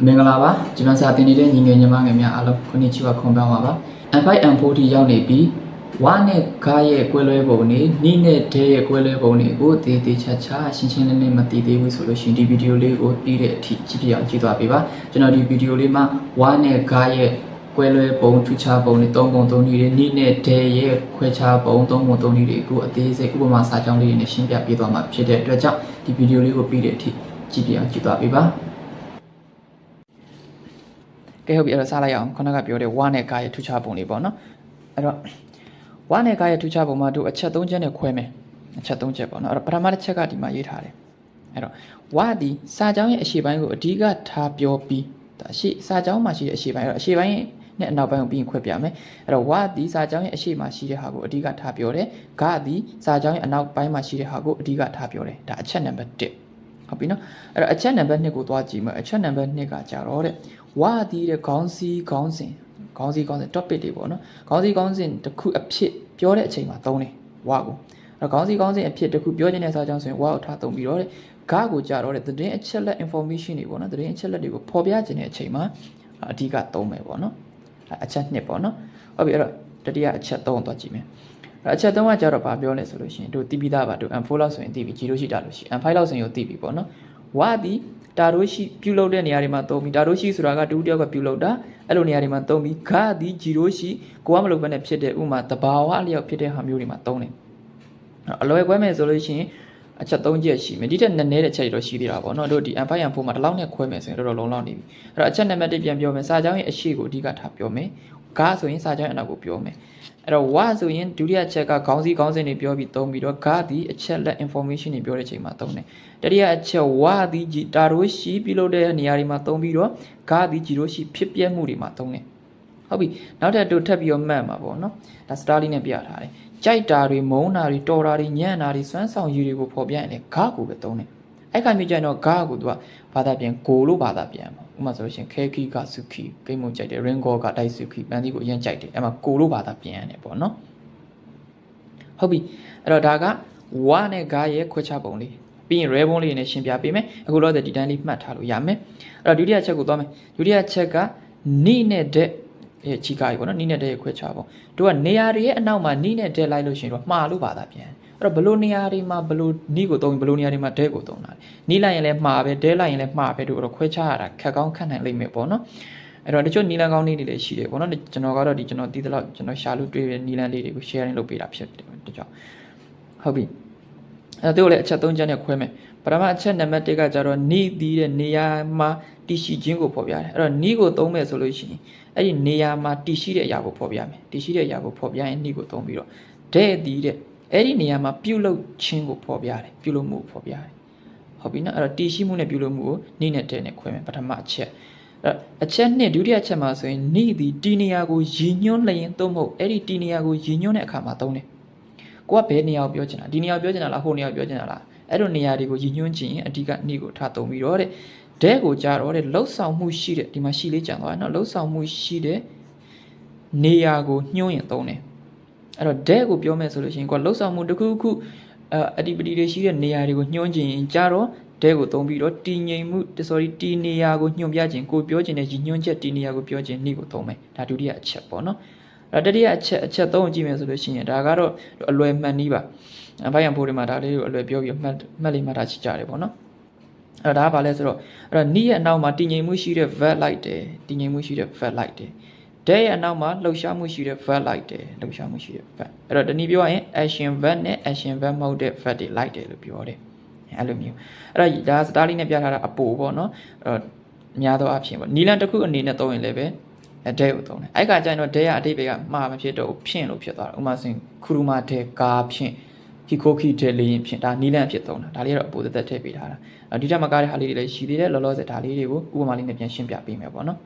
မင်္ဂလာပါဂျပန်စာသင်နေတဲ့ညီငယ်ညီမငယ်များအားလုံးခုနှစ်ချီပါခွန်ပန်းပါပါ M5 M40 ရောက်နေပြီဝါနဲ့ဂါရဲ့ကွဲလွဲပုံတွေနိနဲ့ဒဲရဲ့ကွဲလွဲပုံတွေကိုတည်တည်ချာချာရှင်းရှင်းလင်းလင်းမသိသေးဘူးဆိုလို့ရှိရင်ဒီဗီဒီယိုလေးကိုပြီးတဲ့အထိကြည့်ပြအောင်ကြည့်သွားပေးပါကျွန်တော်ဒီဗီဒီယိုလေးမှာဝါနဲ့ဂါရဲ့ကွဲလွဲပုံထူခြားပုံတွေသုံးပုံသုံးနည်းတွေနိနဲ့ဒဲရဲ့ခွဲခြားပုံသုံးပုံသုံးနည်းတွေကိုအသေးစိတ်ဥပမာစာကြောင်းလေးတွေနဲ့ရှင်းပြပေးသွားမှာဖြစ်တဲ့အတွက်ကြောင့်ဒီဗီဒီယိုလေးကိုပြီးတဲ့အထိကြည့်ပြအောင်ကြည့်သွားပေးပါကဲ ဟုတ်ပြီအဲ့တော့စလိုက်အောင်ခုနကပြောတဲ့ဝါနဲ့ကားရဲ့ထူးခြားပုံလေးပေါ့နော်အဲ့တော့ဝါနဲ့ကားရဲ့ထူးခြားပုံမှာတို့အချက်၃ချက်နဲ့ခွဲမယ်အချက်၃ချက်ပေါ့နော်အဲ့တော့ပထမတစ်ချက်ကဒီမှာရေးထားတယ်အဲ့တော့ဝါဒီစာကြောင်းရဲ့အရှိပိုင်းကိုအဓိကထားပြောပြီးဒါအရှိစာကြောင်းမှာရှိတဲ့အရှိပိုင်းအဲ့တော့အရှိပိုင်းနဲ့အနောက်ပိုင်းကိုပြီးရင်ခွဲပြမယ်အဲ့တော့ဝါဒီစာကြောင်းရဲ့အရှိမှာရှိတဲ့ဟာကိုအဓိကထားပြောတယ်ဂါဒီစာကြောင်းရဲ့အနောက်ပိုင်းမှာရှိတဲ့ဟာကိုအဓိကထားပြောတယ်ဒါအချက်နံပါတ်1 ဟုတ်ပြီနော်အဲ့တော့အချက်နံပါတ်2ကိုသွားကြည့်မယ်အချက်နံပါတ်2ကကြတော့တဲ့ဝါဒီတဲ့ခေါင်းစည်းခေါင်းစဉ်ခေါင်းစည်းခေါင်းစဉ် topic တွေပေါ့နော်ခေါင်းစည်းခေါင်းစဉ်တစ်ခုအဖြစ်ပြောတဲ့အချိန်မှာသုံးတယ်ဝါကိုအဲ့တော့ခေါင်းစည်းခေါင်းစဉ်အဖြစ်တစ်ခုပြောချင်တဲ့စာကြောင်းဆိုရင်ဝါကိုထားသုံးပြီးတော့တဲ့ဂါကိုကြတော့တဲ့သတင်းအချက်လက် information တွေပေါ့နော်သတင်းအချက်လက်တွေကိုဖော်ပြခြင်းတဲ့အချိန်မှာအဓိကသုံးမယ်ပေါ့နော်အဲ့အချက်2ပေါ့နော်ဟုတ်ပြီအဲ့တော့တတိယအချက်3ကိုသွားကြည့်မယ် အဲ့အချက်3ကကြတော့ဗာပြောလဲဆိုလို့ရှိရင်တို့တီးပြီးသားပါတို့ M4 လောက်ဆိုရင်တီးပြီး G လို့ရှိတာလို့ရှိ M5 လောက်ဆိုရင်ကိုတီးပြီးပေါ့နော်ဝါဒီတာရိုရှိပြုလုပ်တဲ့နေရာတွေမှာသုံးပြီးတာရိုရှိဆိုတာကတူတယောက်ကပြုလုပ်တာအဲ့လိုနေရာတွေမှာသုံးပြီးဂါဒီ G လို့ရှိကိုကမလုပ်ဘဲနဲ့ဖြစ်တဲ့ဥမာတဘာဝအလျောက်ဖြစ်တဲ့ဟာမျိုးတွေမှာသုံးတယ်အလွယ်ကွဲမယ်ဆိုလို့ရှိရင်အချက်၃ချက်ရှိမယ်ဒီထက်နည်းနည်းတဲ့အချက်တွေတော့ရှိသေးတာပေါ့နော်တို့ဒီ M5 M4 မှာဒီလောက်နဲ့ခွဲမယ်ဆိုရင်တော်တော်လုံးလောက်နေပြီအဲ့တော့အချက်နံပါတ်1ပြန်ပြောမယ်စာကြောင်းရဲ့အရှိကိုအဓိကထားပြောမယ်ဂါဆိုရင်စာကြောင်းရဲ့အနောက်ကိုပြောမယ် အဲ့တော့ဝါဆိုရင်ဒုတိယချက်ကခေါင်းစည်းခေါင်းစဉ်တွေပြောပြီးသုံးပြီးတော့ဂါဒီအချက်လက် information တွေပြောတဲ့ချိန်မှာသုံးတယ်တတိယအချက်ဝါဒီဂျီတာရိုရှိပြုလုပ်တဲ့နေရာတွေမှာသုံးပြီးတော့ဂါဒီဂျီရိုရှိဖြစ်ပျက်မှုတွေမှာသုံးတယ်ဟုတ်ပြီနောက်ထပ်တို့ထပ်ပြီးတော့မှတ်မှာပေါ့နော်ဒါစတာလီနဲ့ပြထားတယ်ကြိုက်တာတွေမုန်းတာတွေတော်တာတွေညံ့တာတွေစွမ်းဆောင်ရည်တွေကိုဖော်ပြရင်လည်းဂါကိုပဲသုံးတယ်အဲ့ခါမျိုးကျရင်တော့ဂါကိုသူကဘာသာပြန်ကိုလို့ဘာသာပြန်ပါဥပမာဆိုလို့ရှိရင်ခဲခီကဆုခီဂိမ်းမုံကြိုက်တယ်ရင်ဂေါကတိုက်ဆုခီပန်ဒီကိုအရင်ကြိုက်တယ်အဲ့မှာကိုလို့ဘာသာပြန်ရတယ်ပေါ့နော်ဟုတ်ပြီအဲ့တော့ဒါကဝါနဲ့ဂါရဲ့ခွဲခြားပုံလေးပြီးရင် rare ဘုံလေးနဲ့ရှင်းပြပေးမယ်အခုတော့ဒီတိုင်းလေးမှတ်ထားလို့ရမယ်အဲ့တော့ဒုတိယချက်ကိုသွားမယ်ဒုတိယချက်ကနိနဲ့တဲ့အဲချီကာကြီးပေါ့နော်နိနဲ့တဲ့ရဲ့ခွဲခြားပုံတို့ကနေရာတွေရဲ့အနောက်မှာနိနဲ့တဲ့လိုက်လို့ရှိရင်တော့မှားလို့ဘာသာပြန်အဲ့ တော့ဘလို့နေရာတွေမှာဘလို့နိကိုသုံးဘလို့နေရာတွေမှာဒဲကိုသုံးတာလေနိလိုက်ရင်လည်းမှားပဲဒဲလိုက်ရင်လည်းမှားပဲတို့တော့ခွဲခြားရတာခက်ကောင်းခက်နိုင်လိမ့်မယ်ပေါ့နော်အဲ့တော့တချို့နီလန်ကောင်းလေးတွေလည်းရှိတယ်ပေါ့နော်ကျွန်တော်ကတော့ဒီကျွန်တော်တည်တဲ့လောက်ကျွန်တော်ရှာလို့တွေ့တဲ့နီလန်လေးတွေကို sharing လုပ်ပေးတာဖြစ်တယ်တကြောင်ဟုတ်ပြီအဲ့တော့တို့လည်းအချက်၃ချက်နဲ့ခွဲမယ်ပထမအချက်နံပါတ်၁ကကြတော့နိတည်တဲ့နေရာမှာတည်ရှိခြင်းကိုဖော်ပြတယ်အဲ့တော့နိကိုသုံးမယ်ဆိုလို့ရှိရင်အဲ့ဒီနေရာမှာတည်ရှိတဲ့အရာကိုဖော်ပြမယ်တည်ရှိတဲ့အရာကိုဖော်ပြရင်နိကိုသုံးပြီးတော့တဲ့တည်တဲ့ အဲ့ဒီနေရာမှာပြုတ်လုခြင်းကိုဖော်ပြတယ်ပြုတ်လုမှုကိုဖော်ပြတယ်ဟုတ်ပြီနော်အဲ့တော့တည်ရှိမှုနဲ့ပြုတ်လုမှုကိုနိနဲ့တဲ့နဲ့ခွဲမယ်ပထမအချက်အဲ့အချက်နှစ်ဒုတိယချက်မှာဆိုရင်နိသည်တီနေရာကိုရည်ညွှန်းလျင်သို့မဟုတ်အဲ့ဒီတီနေရာကိုရည်ညွှန်းတဲ့အခါမှာသုံးတယ်ကိုကဘယ်နေရာကိုပြောချင်တာဒီနေရာကိုပြောချင်တာလားဟိုနေရာကိုပြောချင်တာလားအဲ့လိုနေရာတွေကိုရည်ညွှန်းခြင်းအဓိကနိကိုထားသုံးပြီးတော့တဲ့ဒဲကိုကြားတော့တဲ့လှုပ်ဆောင်မှုရှိတဲ့ဒီမှာရှိလေးကြံသွားတယ်နော်လှုပ်ဆောင်မှုရှိတဲ့နေရာကိုညွှန်းရင်သုံးတယ် အဲ့တော့ဒဲကိုပြောမယ်ဆိုလို့ရှိရင်ကိုကလှုပ်ဆောင်မှုတစ်ခုခုအအတိပတိတွေရှိတဲ့နေရာတွေကိုညွှန်းခြင်းကြားတော့ဒဲကိုသုံးပြီးတော့တည်ငြိမ်မှု sorry တည်နေရာကိုညွှန်ပြခြင်းကိုပြောခြင်းနဲ့ရည်ညွှန်းချက်တည်နေရာကိုပြောခြင်းနိကိုသုံးမယ်ဒါဒုတိယအချက်ပေါ့နော်အဲ့တတိယအချက်အချက်သုံးကိုကြည့်မယ်ဆိုလို့ရှိရင်ဒါကတော့အလွယ်မှန်နည်းပါအဖိုင်ရန်ဖိုးတွေမှာဒါလေးကိုအလွယ်ပြောပြီးမှတ်မှတ်လေးမှတ်တာချကြတယ်ပေါ့နော်အဲ့တော့ဒါကဘာလဲဆိုတော့အဲ့တော့နီးရဲ့အနောက်မှာတည်ငြိမ်မှုရှိတဲ့ vat လိုက်တယ်တည်ငြိမ်မှုရှိတဲ့ vat လိုက်တယ် ဒဲရဲ့အနောက်မှာလှုပ်ရှားမှုရှိတဲ့ vat လိုက်တယ်လှုပ်ရှားမှုရှိတဲ့ vat အဲ့တော့တနည်းပြောရရင် action vat နဲ့ action vat မဟုတ်တဲ့ vat တွေလိုက်တယ်လို့ပြောတယ်အဲ့လိုမျိုးအဲ့တော့ဒါစတားလေးနဲ့ပြထားတာအပိုပေါ့နော်အဲ့တော့အများသောအားဖြင့်ပေါ့နီလန်တစ်ခုအနေနဲ့သုံးရင်လည်းပဲအဲဒဲကိုသုံးတယ်အဲ့ခါကျရင်တော့ဒဲကအတိတ်ပဲကမှာမဖြစ်တော့ဘူးဖြင့်လို့ဖြစ်သွားတယ်ဥပမာဆိုရင်ခူရူမာဒဲကာဖြင့်ဟီကိုခီဒဲလေးရင်ဖြင့်ဒါနီလန်ဖြစ်သုံးတာဒါလေးကတော့အပိုသက်သက်ထည့်ပေးထားတာအဲ့ဒီထက်မကားတဲ့ဟာလေးတွေလည်းရှိသေးတယ်လောလောဆယ်ဒါလေးတွေကိုဥပမာလေးနဲ့ပြန်ရှင်းပြပေးမယ်ပေါ့နော်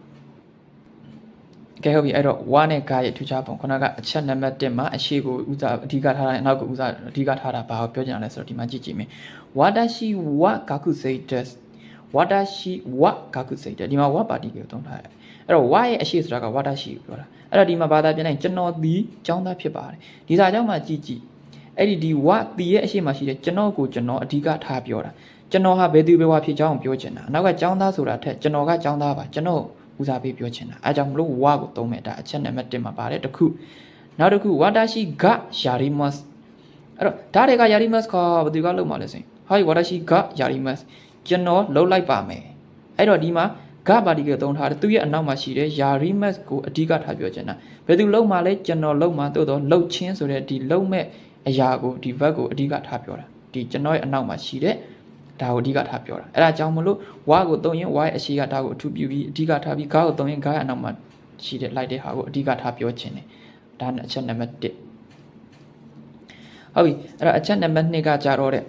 ကဲဟုတ်ပြီအဲ့တော့ဝါနဲ့ဂါရဲ့ထူးခြားပုံခုနကအချက်နံပါတ်1မှာအရှိကိုဥစားအဓိကထားတာအနောက်ကိုဥစားအဓိကထားတာဘာကိုပြောချင်တာလဲဆိုတော့ဒီမှာကြည့်ကြည့်မယ်ဝါဒရှိဝါဂါကုစေတက်ဝါဒရှိဝါဂါကုစေတက်ဒီမှာဝါပါတီကိုသုံးထားတယ်အဲ့တော့ဝါရဲ့အရှိဆိုတာကဝါဒရှိကိုပြောတာအဲ့တော့ဒီမှာဘာသာပြန်လိုက်ကျွန်တော်ဒီចောင်းသားဖြစ်ပါတယ်ဒီစာကြောင့်မှကြည့်ကြည့်အဲ့ဒီဒီဝါတီရဲ့အရှိမှရှိတဲ့ကျွန်တော်ကိုကျွန်တော်အဓိကထားပြောတာ ကျွန်တော်ဟာဘယ်သူဘယ်ဝါဖြစ်ကြောင်းပြောချင်တာအနောက်ကចောင်းသားဆိုတာထက်ကျွန်တော်ကចောင်းသားပါကျွန်တော် ဦးစားပေးပြောချင်တာအဲကြောင့်မလို့ဝါကိုသုံးမယ်ဒါအချက်နံပါတ်1မှာပါတယ်တစ်ခုနောက်တစ်ခုဝါတာရှိဂယာရီမတ်အဲ့တော့ဒါတွေကယာရီမတ်ကဘယ်သူကလုပ်မှာလဲဆိုရင်ဟာဝါတာရှိဂယာရီမတ်ကျွန်တော်လှုပ်လိုက်ပါမယ်အဲ့တော့ဒီမှာဂပါတီကသုံးထားတယ်သူရဲ့အနောက်မှာရှိတဲ့ယာရီမတ်ကိုအဓိကထားပြောချင်တာဘယ်သူလှုပ်မှာလဲကျွန်တော်လှုပ်မှာတို့တော့လှုပ်ချင်းဆိုတဲ့ဒီလှုပ်မဲ့အရာကိုဒီ verb ကိုအဓိကထားပြောတာဒီကျွန်တော်ရဲ့အနောက်မှာရှိတဲ့ ဒါကိုအဓိကထားပြောတာအဲ့ဒါကြောင့်မလို့ဝါကိုသုံးရင်ဝါရဲ့အရှိကဒါကိုအထူးပြုပြီးအဓိကထားပြီးဂါကိုသုံးရင်ဂါရဲ့အနောက်မှာရှိတဲ့လိုက်တဲ့ဟာကိုအဓိကထားပြောချင်တယ်ဒါနဲ့အချက်နံပါတ်1ဟုတ်ပြီအဲ့တော့အချက်နံပါတ်2ကကြတော့တဲ့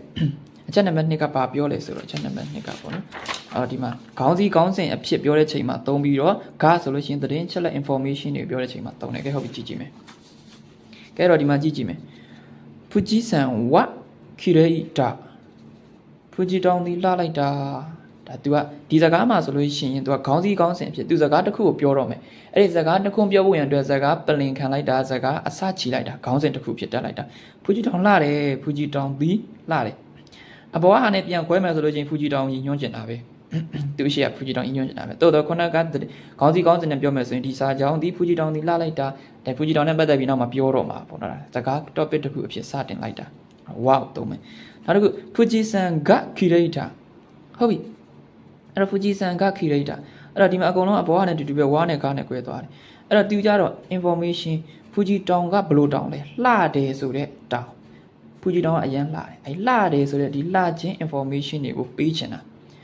အချက်နံပါတ်2ကဘာပြောလဲဆိုတော့အချက်နံပါတ်2ကပေါ့နော်အော်ဒီမှာခေါင်းစည်းခေါင်းစဉ်အဖြစ်ပြောတဲ့ချိန်မှာသုံးပြီးတော့ဂါဆိုလို့ရှိရင်သတင်းချက်လက် information တွေပြောတဲ့ချိန်မှာသုံးတယ်ကဲဟုတ်ပြီကြည့်ကြည့်မယ်ကဲတော့ဒီမှာကြည့်ကြည့်မယ်ဖူဂျီဆန်ဝခီရေတာ ဖူဂျီတောင်ဒီလှလိုက်တာဒါ तू ကဒီစကားမှာဆိုလို့ရှိရင် तू ကခေါင်းစည်းခေါင်းစဉ်အဖြစ် तू စကားတစ်ခုကိုပြောတော့မယ်အဲ့ဒီစကားတစ်ခုပြောဖို့ရန်အတွက်စကားပလင်ခံလိုက်တာစကားအစချီလိုက်တာခေါင်းစဉ်တစ်ခုဖြစ်တက်လိုက်တာဖူဂျီတောင်လှတယ်ဖူဂျီတောင်ဒီလှတယ်အပေါ်ကဟာနဲ့ပြန်ခွဲမယ်ဆိုလို့ချင်းဖူဂျီတောင်ကြီးညွှန်းကျင်တာပဲသူရှိရဖူဂျီတောင်ကြီးညွှန်းကျင်တာပဲတိုးတော့ခုနကခေါင်းစည်းခေါင်းစဉ်နဲ့ပြောမယ်ဆိုရင်ဒီစာကြောင်းဒီဖူဂျီတောင်ဒီလှလိုက်တာဒါဖူဂျီတောင်နဲ့ပတ်သက်ပြီးနောက်မှာပြောတော့မှာပေါ့နော်စကား topic တစ်ခုအဖြစ်စတင်လိုက်တာဝါသုံးမယ် နောက်တစ်ခုဖူဂျီဆန်ကခီရိတာဟုတ်ပြီအဲ့တော့ဖူဂျီဆန်ကခီရိတာအဲ့တော့ဒီမှာအကုန်လုံးအပေါ်ကနေတူတူပဲဝါနဲ့ကားနဲ့꿰သွားတယ်အဲ့တော့သူကြတော့ information ဖူဂျီတောင်ကဘလို့တောင်လဲလှတယ်ဆိုတဲ့တောင်ဖူဂျီတောင်ကအရန်လှတယ်အဲ့လှတယ်ဆိုတဲ့ဒီလှခြင်း information တွေကိုပေးချင်တာ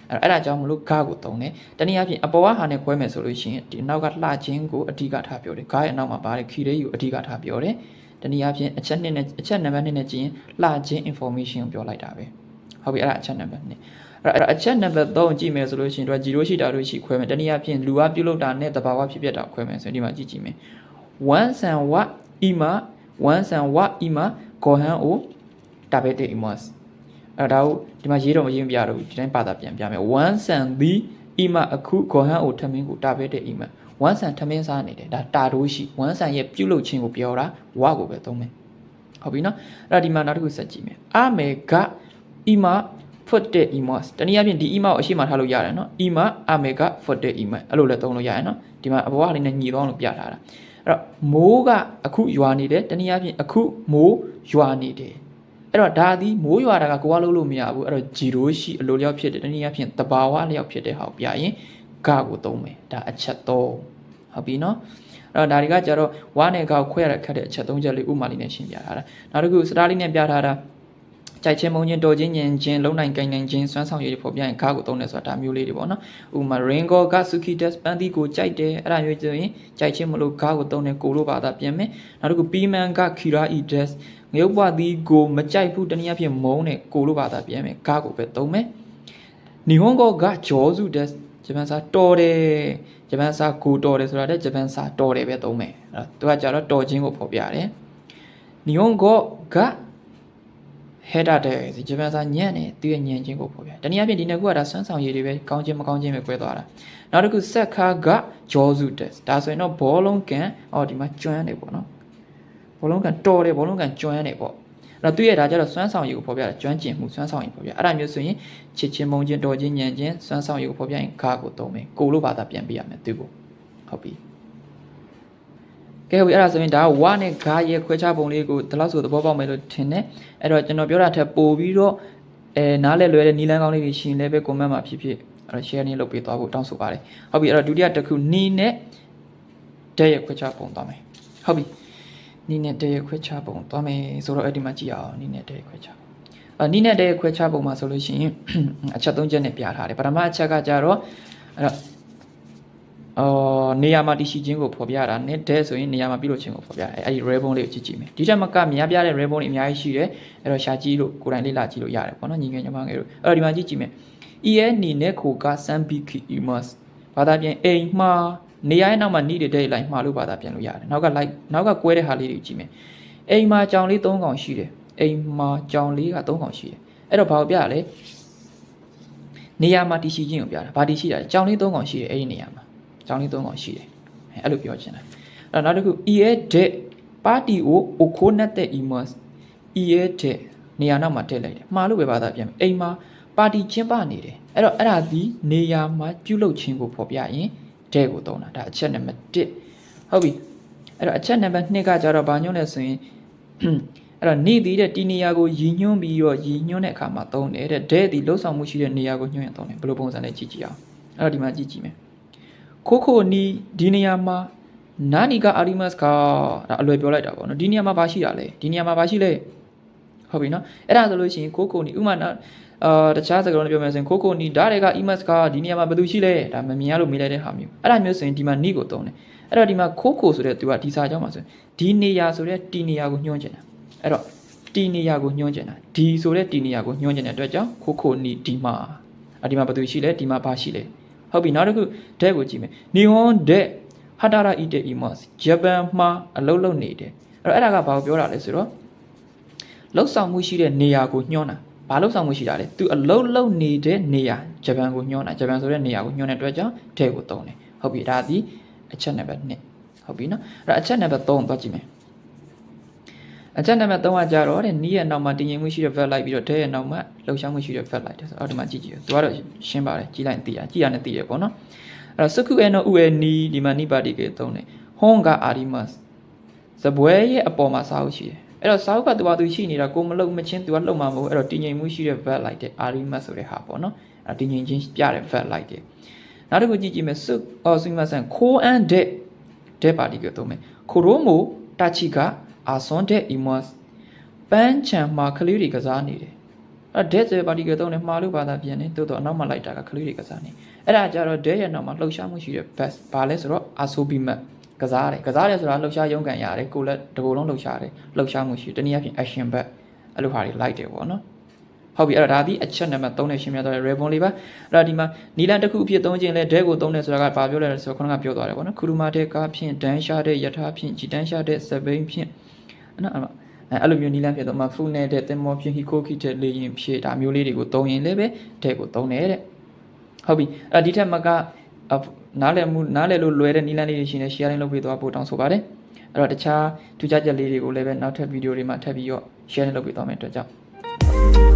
အဲ့တော့အဲ့ဒါကြောင့်မလို့ဂါကိုတုံးတယ်တနည်းအားဖြင့်အပေါ်ကဟာနဲ့꿰မယ်ဆိုလို့ရှိရင်ဒီနောက်ကလှခြင်းကိုအဓိကထားပြောတယ်ဂါရဲ့အနောက်မှာပါတယ်ခီရိကိုအဓိကထားပြောတယ် တနည်းအားဖြင့်အချက်နှစ်နဲ့အချက်နံပါတ်2နဲ့ကြည့်ရင်လှခြင်း information ကိုပြောလိုက်တာပဲဟုတ်ပြီအဲ့ဒါအချက်နံပါတ်2အဲ့တော့အချက်နံပါတ်3ကြည့်မယ်ဆိုလို့ရှိရင်တော့ဂျီရိုရှိတာတို့ရှိခွဲမယ်တနည်းအားဖြင့်လူအားပြုတ်လို့တာနဲ့တဘာဝဖြစ်ဖြစ်တာခွဲမယ်ဆိုရင်ဒီမှာကြည့်ကြည့်မယ် one san wa ima one san wa ima gohan o tabete imas အဲ့ဒါကိုဒီမှာရေးတော့မရေးမပြတော့ဘူးဒီတိုင်းပါတာပြန်ပြမယ် one san the ima အခု gohan o ထမင်းကို tabete ima one san ထမင်းစားနေတယ်ဒါတာတိုးရှိ one san ရဲ့ပြုတ်လုခြင်းကိုပြောတာဝကိုပဲသုံးမယ်ဟုတ်ပြီနော်အဲ့ဒါဒီမှာနောက်တစ်ခုဆက်ကြည့်မယ်အမေက ima ဖွတ်တဲ့ emos တနည်းအားဖြင့်ဒီ ema ကိုအရှိမထားလို့ရတယ်နော် ema amega ဖွတ်တဲ့ ema အဲ့လိုလည်းသုံးလို့ရတယ်နော်ဒီမှာအဘွားလေးနဲ့ညီသွားလို့ပြထားတာအဲ့တော့မိုးကအခုရွာနေတယ်တနည်းအားဖြင့်အခုမိုးရွာနေတယ်အဲ့တော့ဒါသည်မိုးရွာတာကကိုကလုံးလို့မရဘူးအဲ့တော့ဂျီရိုရှိအလိုလျောက်ဖြစ်တယ်တနည်းအားဖြင့်တဘာဝလျောက်ဖြစ်တဲ့ဟာကိုပြရင်ဂကိုသုံးမယ်ဒါအချက်3 ဟုတ်ပြီနော်အဲ့တော့ဒါတွေကကြတော့ဝါနဲ့ကောက်ခွဲရတဲ့ခက်တဲ့အချက်၃ချက်လေးဥမာလေးနဲ့ရှင်းပြထားတာနောက်တစ်ခုစတားလေးနဲ့ပြထားတာကြိုက်ချင်းမုံချင်းတော်ချင်းညင်ချင်းလုံနိုင်ကိုင်နိုင်ချင်းစွမ်းဆောင်ရည်တွေပေါ်ပြရင်ခါကိုသုံးတယ်ဆိုတာဒါမျိုးလေးတွေပေါ့နော်ဥပမာ Ringo က Suki Test ပန်းတီကိုကြိုက်တယ်အဲ့ဒါမျိုးဆိုရင်ကြိုက်ချင်းမလို့ခါကိုသုံးတယ်ကိုလို့ပါတာပြင်မယ်နောက်တစ်ခု Piman က Kira E Test ငရုတ်ပွားသီးကိုမကြိုက်ဘူးတနည်းအားဖြင့်မုန်းတယ်ကိုလို့ပါတာပြင်မယ်ခါကိုပဲသုံးမယ်နီဟွန်ကိုကဂျောစု Test ဂျပန်စာတော်တယ်ဂျပန်စာကိုတော်တယ်ဆိုတာတဲ့ဂျပန်စာတော်တယ်ပဲသုံးမယ်အဲ့တော့သူကကြတော့တော်ချင်းကိုဖော်ပြတယ်နီဟွန်ကိုကဟက်တာတဲ့ဂျပန်စာညံ့နေသူရဲ့ညံ့ချင်းကိုဖော်ပြတနည်းအားဖြင့်ဒီနှစ်ခုကဒါဆွမ်းဆောင်ရည်တွေပဲကောင်းချင်းမကောင်းချင်းပဲ꿰သွားတာနောက်တစ်ခုဆက်ခါကဂျောစုတက်ဒါဆိုရင်တော့ဘောလုံးကန်အော်ဒီမှာကျွမ်းနေပေါ့နော်ဘောလုံးကန်တော်တယ်ဘောလုံးကန်ကျွမ်းနေပေါ့အဲ့ တော့သူရဲ့ဒါကြတော့စွမ်းဆောင်ရည်ကိုဖော်ပြတာကျွမ်းကျင်မှုစွမ်းဆောင်ရည်ဖော်ပြအဲ့ဒါမျိုးဆိုရင်ချစ်ချင်းမုန်းချင်းတော်ချင်းညံချင်းစွမ်းဆောင်ရည်ကိုဖော်ပြရင်ခါကိုသုံးမယ်ကိုလို့ဘာသာပြန်ပြရမယ်သူကိုဟုတ်ပြီကဲဟုတ်ပြီအဲ့ဒါဆိုရင်ဒါကဝါနဲ့ဂါရဲ့ခွဲခြားပုံလေးကိုဒီလောက်ဆိုသဘောပေါက်မယ်လို့ထင်တယ်အဲ့တော့ကျွန်တော်ပြောတာထက်ပိုပြီးတော့အဲနားလဲလွယ်တဲ့နီလန်းကောင်းလေးတွေရှင်လည်းပဲ comment မှာဖြစ်ဖြစ်အဲ့တော့ share နေလုပ်ပေးသွားဖို့တောင်းဆိုပါတယ်ဟုတ်ပြီအဲ့တော့ဒုတိယတစ်ခုနီနဲ့တဲ့ရဲ့ခွဲခြားပုံသွားမယ်ဟုတ်ပြီ နီနဲ့တဲ့ရဲ့ခွဲခြားပုံသွားမယ်ဆိုတော့အဲ့ဒီမှာကြည့်အောင်နီနဲ့တဲ့ရဲ့ခွဲခြားပုံအနီနဲ့တဲ့ရဲ့ခွဲခြားပုံမှာဆိုလို့ရှိရင်အချက်၃ချက်နဲ့ပြထားတယ်ပထမအချက်ကကြတော့အဲ့တော့အော်နေရာမှာတရှိခြင်းကိုဖော်ပြတာနဲ့တဲ့ဆိုရင်နေရာမှာပြုလုပ်ခြင်းကိုဖော်ပြတာအဲ့ဒီ ribbon လေးကိုကြည့်ကြည့်မယ်ဒီချက်မကများပြားတဲ့ ribbon တွေအများကြီးရှိတယ်အဲ့တော့ရှာကြည့်လို့ကိုယ်တိုင်လေ့လာကြည့်လို့ရတယ်ပေါ့နော်ညီငယ်ညီမငယ်တို့အဲ့တော့ဒီမှာကြည့်ကြည့်မယ် EA နီနဲ့ခိုကစမ်ဘီခီအီမတ်ဘာသာပြန်အိမ်မှာ နေရာရဲ့နောက်မှာနီးတဲ့တဲ့လိုက်မှာလို့ဘာသာပြန်လို့ရတယ်နောက်ကလိုက်နောက်ကကွဲတဲ့ဟာလေးတွေကြည့်မယ်အိမ်မှာကြောင်လေး၃កောင်ရှိတယ်အိမ်မှာကြောင်လေးက၃កောင်ရှိတယ်အဲ့တော့ဘာကိုပြရလဲနေရာမှာတရှိခြင်းကိုပြတာဘာတရှိတာလဲကြောင်လေး၃កောင်ရှိတယ်အဲ့ဒီနေရာမှာကြောင်လေး၃កောင်ရှိတယ်အဲ့လိုပြောချင်တာအဲ့တော့နောက်တစ်ခု EA တဲ့ပါတီကိုအိုခိုနတ်တဲ့ imas EA တဲ့နေရာနောက်မှာထည့်လိုက်တယ်မှားလို့ပဲဘာသာပြန်မယ်အိမ်မှာ ပါတီကျင်းပနေတယ်အဲ့တော့အဲ့ဒါဒီနေရာမှာပြုလုပ်ခြင်းကိုဖော်ပြရင် တဲ့ကိုသုံးတာဒါအချက်နံပါတ်1ဟုတ်ပြီအဲ့တော့အချက်နံပါတ်2ကကြတော့ဘာညွှန်းလဲဆိုရင်အဲ့တော့နေသည်တဲ့ဒီနေရာကိုရည်ညွှန်းပြီးတော့ရည်ညွှန်းတဲ့အခါမှာသုံးတယ်တဲ့ဒဲဒီလှုပ်ဆောင်မှုရှိတဲ့နေရာကိုညွှန်းရင်သုံးတယ်ဘယ်လိုပုံစံလဲကြည့်ကြည့်အောင်အဲ့တော့ဒီမှာကြည့်ကြည့်မယ်ခိုးခိုနီဒီနေရာမှာနာနီကအာရီမတ်ကဒါအလွယ်ပြောလိုက်တာပေါ့နော်ဒီနေရာမှာဘာရှိတာလဲဒီနေရာမှာဘာရှိလဲဟုတ်ပြီနော်အဲ့ဒါဆိုလို့ရှိရင်ခိုးခိုနီဥမာနော် အာတခြားစကားလုံးပြောမယ်ဆိုရင်ခိုးခိုနီဒါတွေက EMAS ကဒီနေရာမှာဘယ်သူရှိလဲဒါမမြင်ရလို့မေးလိုက်တဲ့ဟာမျိုးအဲ့ဒါမျိုးဆိုရင်ဒီမှာနီကိုသုံးတယ်အဲ့တော့ဒီမှာခိုးခိုဆိုတဲ့သူကဒီစာကြောင်းမှာဆိုရင်ဒီနေရာဆိုတဲ့ဒီနေရာကိုညွှန်းချင်တာအဲ့တော့တီနေရာကိုညွှန်းကျင်တာဒီဆိုတဲ့တီနေရာကိုညွှန်းကျင်တဲ့အတွက်ကြောင့်ခိုခိုနီဒီမှာအဒီမှာဘာသူရှိလဲဒီမှာဘာရှိလဲဟုတ်ပြီနောက်တစ်ခုဒက်ကိုကြည့်မယ်နီဟွန်ဒက်ဟာတာရာအီတေအီမော့စ်ဂျပန်မှာအလုပ်လုပ်နေတယ်အဲ့တော့အဲ့ဒါကဘာကိုပြောတာလဲဆိုတော့လှုပ်ဆောင်မှုရှိတဲ့နေရာကိုညွှန်းတာ ဘာလှုပ်ဆောင်မှုရှိတာလဲသူအလုပ်လုပ်နေတဲ့နေရာဂျပန်ကိုညွှန်းတာဂျပန်ဆိုတဲ့နေရာကိုညွှန်းတဲ့အတွက်ကြောင့်ဒက်ကိုသုံးတယ်ဟုတ်ပြီဒါဒီအချက်နံပါတ်1ဟုတ်ပြီနော်အဲ့တော့အချက်နံပါတ်3သွားကြည့်မယ်အချက်နံပါတ်3ကကြတော့တဲ့နီးရဲ့နောက်မှာတည်ငြိမ်မှုရှိတဲ့ vet လိုက်ပြီးတော့ဒဲရဲ့နောက်မှာလှုပ်ရှားမှုရှိတဲ့ vet လိုက်တယ်ဆိုတော့ဒီမှာကြည့်ကြည့်သူကတော့ရှင်းပါတယ်ကြည့်လိုက်ရင်သိရကြည့်ရနဲ့သိရပေါ့နော်အဲ့တော့စကုအဲနိုဥအဲနီဒီမှာနိပါတိကေသုံးတယ်ဟွန်ကအာရီမတ်ဇပွဲရဲ့အပေါ်မှာစာအုပ်ရှိတယ် အဲ့တော့စာအုပ်ကသူကသူရှိနေတာကိုမလုံမချင်းသူကလှုပ်မှာမဟုတ်အဲ့တော့တည်ငြိမ်မှုရှိတဲ့ vet လိုက်တဲ့အာရီမတ်ဆိုတဲ့ဟာပေါ့နော်အဲ့တည်ငြိမ်ချင်းပြတဲ့ vet လိုက်တယ်နောက်တစ်ခုကြည့်ကြည့်မယ်စုအော်စုမဆန်ခိုးအန်တဲ့တဲ့ပါတီကေသုံးမယ်ခိုရိုမိုတာချီကအာဆွန်တဲ့အီမတ်ပန်းချံမှာကလေးတွေကစားနေတယ်အဲ့ဒက်ဆိုပါတီကတော့လည်းမှားလို့ပါတာပြန်နေတိုးတော့အနောက်မှာလိုက်တာကကလေးတွေကစားနေအဲ့ဒါကြတော့ဒက်ရဲ့နောက်မှာလှုပ်ရှားမှုရှိတဲ့ bus ဘာလဲဆိုတော့အာဆိုဘီမတ် ကစားတယ်ကစားတယ်ဆိုတာလှုပ်ရှားရုံးကန်ရတယ်ကိုလည်းတကူလုံးလှုပ်ရှားတယ်လှုပ်ရှားမှုရှိတယ်တနည်းအားဖြင့် action back အဲ့လိုဟာတွေလိုက်တယ်ပေါ့နော်ဟုတ်ပြီအဲ့တော့ဒါဒီအချက်နံပါတ်3နဲ့ရှင်းပြသွားတယ် ribbon လေးပါအဲ့တော့ဒီမှာနီလန်တစ်ခုအဖြစ်သုံးခြင်းလဲဒဲကိုသုံးတယ်ဆိုတာကဘာပြောလဲဆိုတော့ခုနကပြောသွားတယ်ပေါ့နော်ခူရူမာတဲ့ကားဖြင့်ဒန်းရှာတဲ့ယထာဖြင့်ဂျီတန်းရှာတဲ့စပိန်ဖြင့်နော်အဲ့တော့အဲအဲ့လိုမျိုးနီလန်းဖြစ်တော့မှဖူနဲ့တဲ့တင်မောဖြစ်ဟီကိုခိတဲ့လေရင်ဖြစ်ဒါမျိုးလေးတွေကိုသုံးရင်လည်းပဲတဲ့ကိုသုံးတယ်တဲ့ဟုတ်ပြီအဲ့ဒီထက်မက နားလည်မှုနားလည်လို့လွယ်တဲ့နီလန်းလေးတွေရှင်နေ sharing လုပ်ပေးသွားဖို့တောင်းဆိုပါတယ်အဲ့တော့တခြားထူးခြားချက်လေးတွေကိုလည်းပဲနောက်ထပ်ဗီဒီယိုတွေမှာထပ်ပြီးတော့ sharing လုပ်ပေးသွားမယ်အတွက်ကြောင့်